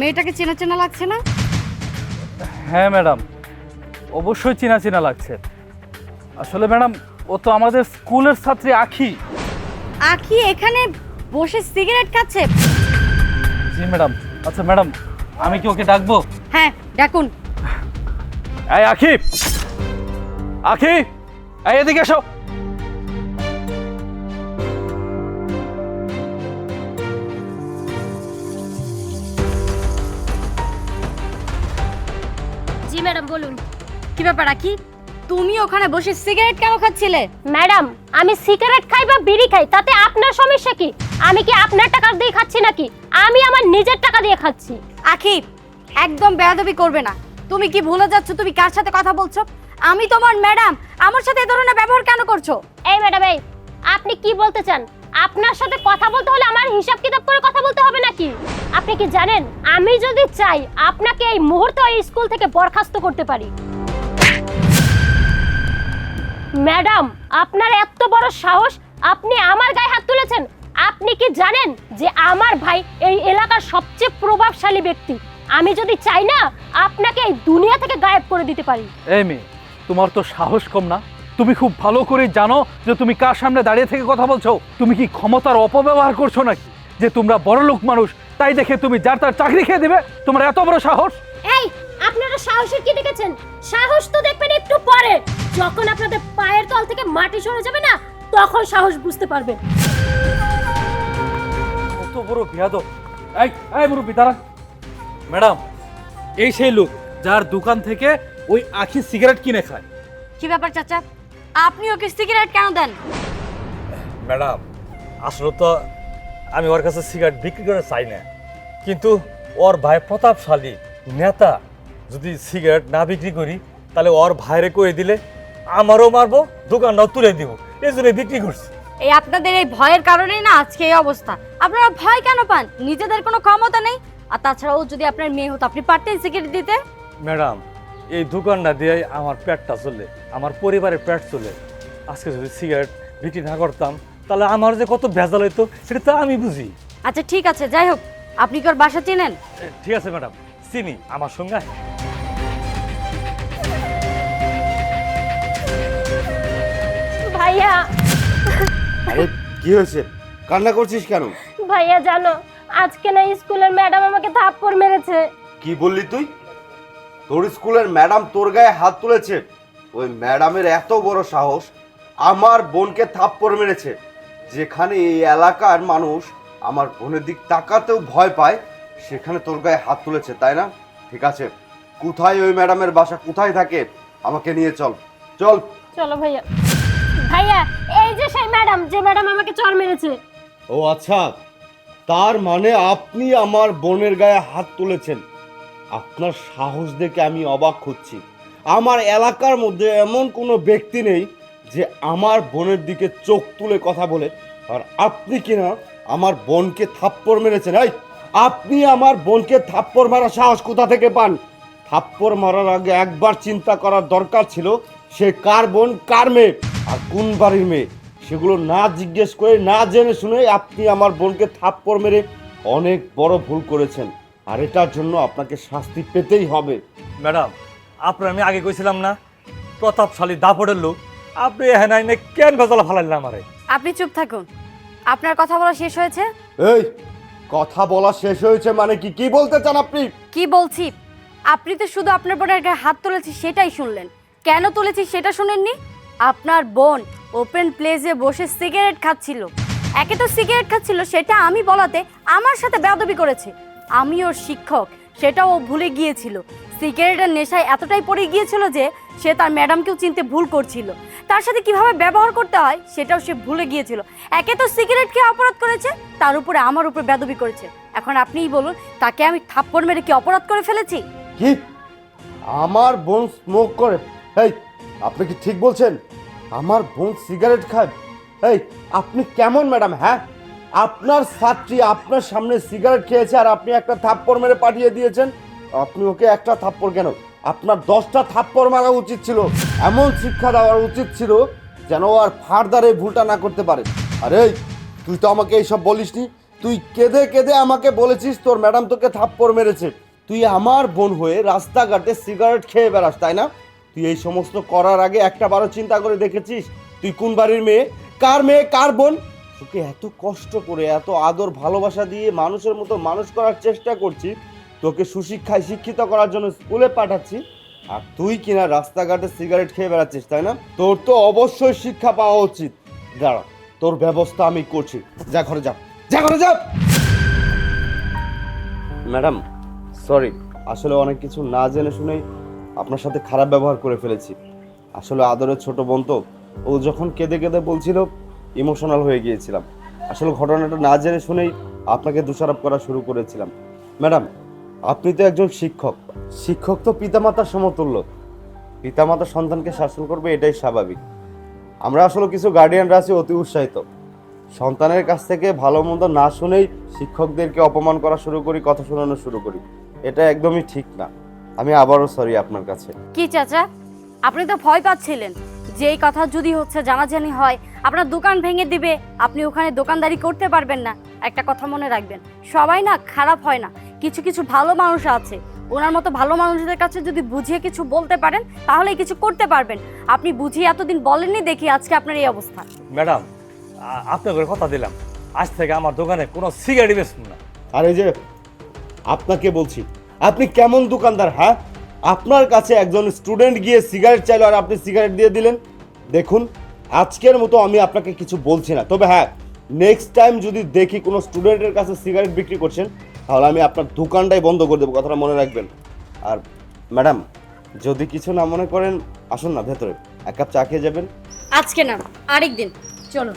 মেয়েটাকে চেনা চেনা লাগছে না? হ্যাঁ ম্যাডাম। অবশ্যই চেনা চেনা লাগছে। আসলে ম্যাডাম ও তো আমাদের স্কুলের ছাত্রী আখি। আখি এখানে বসে সিগারেট খাচ্ছে। জি ম্যাডাম। আচ্ছা ম্যাডাম আমি কি ওকে ডাকবো? হ্যাঁ ডাকুন। এই আখি! আখি! এই এদিকে এসো। জি ম্যাডাম বলুন। কি ব্যাপার আখি তুমি ওখানে বসে সিগারেট কেন খাচ্ছিলে? ম্যাডাম আমি সিগারেট খাই বা বিড়ি খাই তাতে আপনার সমস্যা কি? আমি কি আপনার টাকা দিয়ে খাচ্ছি নাকি? আমি আমার নিজের টাকা দিয়ে খাচ্ছি। আখি একদম বেয়াদবি করবে না। তুমি কি ভুলে যাচ্ছ? তুমি কার সাথে কথা বলছো? আমি তোমার ম্যাডাম। আমার সাথে এই ধরনের ব্যবহার কেন করছ? এই ম্যাডাম এই আপনি কি বলতে চান? আপনার সাথে কথা বলতে হলে আমার হিসাব কিতাব করে কথা বলতে হবে নাকি? আপনি কি জানেন? আমি যদি চাই আপনাকে এই মুহূর্তে ওই স্কুল থেকে বরখাস্ত করতে পারি। ম্যাডাম, আপনার এত বড় সাহস, আপনি আমার গায়ে হাত তুলেছেন। আপনি কি জানেন যে আমার ভাই এই এলাকার সবচেয়ে প্রভাবশালী ব্যক্তি? আমি যদি চাই না, আপনাকে এই দুনিয়া থেকে গায়েব করে দিতে পারি। এই মেয়ে, তোমার তো সাহস কম না। তুমি খুব ভালো করে জানো যে তুমি কার সামনে দাঁড়িয়ে থেকে কথা বলছো। তুমি কি ক্ষমতার অপব্যবহার করছ নাকি? যে তোমরা বড় লোক মানুষ তাই দেখে তুমি যার তার চাকরি খেয়ে দেবে তোমার এত বড় সাহস? এই আপনারা সাহসের কি দেখেছেন? সাহস তো দেখবেন একটু পরে। যখন আপনাদের পায়ের তল থেকে মাটি সরে যাবে না তখন সাহস বুঝতে পারবেন। কত বড় বিয়াদ এই এই মুরব্বী দাঁড়ান ম্যাডাম এই সেই লোক যার দোকান থেকে ওই আখি সিগারেট কিনে খায়। কি ব্যাপার চাচা? আপনি ওকে সিগারেট কেন দেন? ম্যাডাম আসলে তো আমি ওর কাছে সিগারেট বিক্রি করে চাই না। কিন্তু ওর ভাই প্রতাপশালী নেতা যদি সিগারেট না বিক্রি করি তাহলে ওর ভাইরে করে দিলে? আমারও মারবো দোকানটাও তুলে দিব। এই জন্য বিক্রি করছি। এই আপনাদের এই ভয়ের কারণেই না আজকে এই অবস্থা। আপনারা ভয় কেন পান? নিজেদের কোনো ক্ষমতা নেই? আর তাছাড়াও যদি আপনার মেয়ে হতো আপনি পারতেন সিগারেট দিতে? ম্যাডাম এই দোকানটা দিয়ে আমার পেটটা চলে আমার পরিবারের পেট চলে। আজকে যদি সিগারেট বিক্রি না করতাম তাহলে আমার যে কত ভেজাল হইতো সেটা তো আমি বুঝি। আচ্ছা ঠিক আছে যাই হোক আপনি কি ওর বাসা চেনেন? ঠিক আছে ম্যাডাম চিনি আমার সঙ্গে। ভাইয়া। আরে কি হয়েছে? কান্না করছিস কেন? ভাইয়া জানো আজকে না স্কুলের ম্যাডাম আমাকে থাপ্পড় মেরেছে। কি বললি তুই? তোর স্কুলের ম্যাডাম তোর গায়ে হাত তুলেছে? ওই ম্যাডামের এত বড় সাহস আমার বোনকে থাপ্পড় মেরেছে। যেখানে এই এলাকার মানুষ আমার বোনের দিক তাকাতেও ভয় পায় সেখানে তোর গায়ে হাত তুলেছে তাই না? ঠিক আছে। কোথায় ওই ম্যাডামের বাসা? কোথায় থাকে? আমাকে নিয়ে চল। চল। চলো ভাইয়া। ভাইয়া এই যে সেই ম্যাডাম যে ম্যাডাম আমাকে চর মেরেছে। ও আচ্ছা। তার মানে আপনি আমার বোনের গায়ে হাত তুলেছেন। আপনার সাহস দেখে আমি অবাক হচ্ছি। আমার এলাকার মধ্যে এমন কোনো ব্যক্তি নেই যে আমার বোনের দিকে চোখ তুলে কথা বলে, আর আপনি কিনা আমার বোনকে থাপ্পড় মেরেছেন? এই, আপনি আমার বোনকে থাপ্পড় মারার সাহস কোথা থেকে পান? থাপ্পড় মারার আগে একবার চিন্তা করার দরকার ছিল, সে কার বোন, কার মেয়ে, আর কোন বাড়ির মেয়ে? সেগুলো না জিজ্ঞেস করে, না জেনে শুনে আপনি আমার বোনকে থাপ্পড় মেরে অনেক বড় ভুল করেছেন, আর এটার জন্য আপনাকে শাস্তি পেতেই হবে। ম্যাডাম, আপনার আমি আগে কইছিলাম না, প্রতাপশালী দাপড়ের লোক আপনি হ্যাঁ নাই কেন গজল ফালাইলেন আমারে? আপনি চুপ থাকুন। আপনার কথা বলা শেষ হয়েছে? এই কথা বলা শেষ হয়েছে মানে কি? কি বলতে চান আপনি? কি বলছি? আপনি তো শুধু আপনার বোনের গায়ে হাত তুলেছি সেটাই শুনলেন। কেন তুলেছি সেটা শুনেননি? আপনার বোন ওপেন প্লেসে বসে সিগারেট খাচ্ছিল। একে তো সিগারেট খাচ্ছিল সেটা আমি বলাতে আমার সাথে বেয়াদবি করেছে। আমি ওর শিক্ষক সেটাও ও ভুলে গিয়েছিল। সিগারেটের নেশায় এতটাই পড়ে গিয়েছিল যে সে তার ম্যাডামকেও চিনতে ভুল করছিল। তার সাথে কীভাবে ব্যবহার করতে হয় সেটাও সে ভুলে গিয়েছিল। একে তো সিগারেট খেয়ে অপরাধ করেছে, তার উপরে আমার উপর বেদবি করেছে। এখন আপনিই বলুন, তাকে আমি থাপ্পড় মেরে কি অপরাধ করে ফেলেছি? কি? আমার বোন স্মোক করে। এই, আপনি কি ঠিক বলছেন? আমার বোন সিগারেট খায়। এই, আপনি কেমন, ম্যাডাম হ্যাঁ? আপনার ছাত্রী আপনার সামনে সিগারেট খেয়েছে আর আপনি একটা থাপ্পড় মেরে পাঠিয়ে দিয়েছেন। আপনি ওকে একটা থাপ্পড় কেন? আপনার দশটা থাপ্পড় মারা উচিত ছিল। এমন শিক্ষা দেওয়া উচিত ছিল যেন আর ফার্দার ভুলটা না করতে পারে। আরে, তুই তো আমাকে এইসব বলিসনি। তুই কেঁদে কেঁদে আমাকে বলেছিস তোর ম্যাডাম তোকে থাপ্পড় মেরেছে। তুই আমার বোন হয়ে রাস্তাঘাটে সিগারেট খেয়ে বেড়াস, তাই না? তুই এই সমস্ত করার আগে একটা বারো চিন্তা করে দেখেছিস? তুই কোন বাড়ির মেয়ে? কার মেয়ে? কার বোন? তোকে এত কষ্ট করে, এত আদর, ভালোবাসা দিয়ে মানুষের মতো মানুষ করার চেষ্টা করছি তোকে সুশিক্ষায় শিক্ষিত করার জন্য স্কুলে পাঠাচ্ছি। আর তুই কিনা রাস্তাঘাটে সিগারেট খেয়ে বেড়াচ্ছিস, তাই না? তোর তো অবশ্যই শিক্ষা পাওয়া উচিত। দাঁড়া, তোর ব্যবস্থা আমি করছি। যা ঘরে যা। যা ঘরে যা! ম্যাডাম, সরি, আসলে অনেক কিছু না জেনে শুনেই আপনার সাথে খারাপ ব্যবহার করে ফেলেছি। আসলে আদরের ছোট বোন তো, ও যখন কেঁদে কেঁদে বলছিল ইমোশনাল হয়ে গিয়েছিলাম। আসলে ঘটনাটা না জেনে শুনেই আপনাকে দোষারোপ করা শুরু করেছিলাম। ম্যাডাম আপনি তো একজন শিক্ষক। শিক্ষক তো পিতামাতার সমতুল্য। পিতামাতা সন্তানকে শাসন করবে, এটাই স্বাভাবিক। আমরা আসলে কিছু গার্ডিয়ানরা আছি, অতি উৎসাহিত। সন্তানের কাছ থেকে ভালো মন্দ না শুনেই শিক্ষকদেরকে অপমান করা শুরু করি, কথা শোনানো শুরু করি। এটা একদমই ঠিক না। আমি আবারও সরি আপনার কাছে। কি চাচা? আপনি তো ভয় পাচ্ছিলেন। যে এই কথা যদি হচ্ছে জানাজানি হয়, আপনার দোকান ভেঙে দিবে, আপনি ওখানে দোকানদারি করতে পারবেন না। একটা কথা মনে রাখবেন, সবাই না খারাপ হয় না। কিছু কিছু ভালো মানুষ আছে। ওনার মতো ভালো মানুষদের কাছে যদি বুঝিয়ে কিছু বলতে পারেন তাহলে কিছু করতে পারবেন। আপনি বুঝিয়ে এতদিন বলেননি দেখি আজকে আপনার এই অবস্থা। ম্যাডাম আ- আপনাকে কথা দিলাম। আজ থেকে আমার দোকানে কোনো সিগারেট বেচবো না। আর এই যে আপনাকে বলছি আপনি কেমন দোকানদার হ্যাঁ? আপনার কাছে একজন স্টুডেন্ট গিয়ে সিগারেট চাইলো আর আপনি সিগারেট দিয়ে দিলেন। দেখুন আজকের মতো আমি আপনাকে কিছু বলছি না। তবে হ্যাঁ নেক্সট টাইম যদি দেখি কোনো স্টুডেন্টের কাছে সিগারেট বিক্রি করছেন তাহলে আমি আপনার দোকানটাই বন্ধ করে দেবো, কথাটা মনে রাখবেন। আর ম্যাডাম, যদি কিছু না মনে করেন, আসুন না ভেতরে। এক কাপ চা খেয়ে যাবেন। আজকে না, আরেকদিন। চলো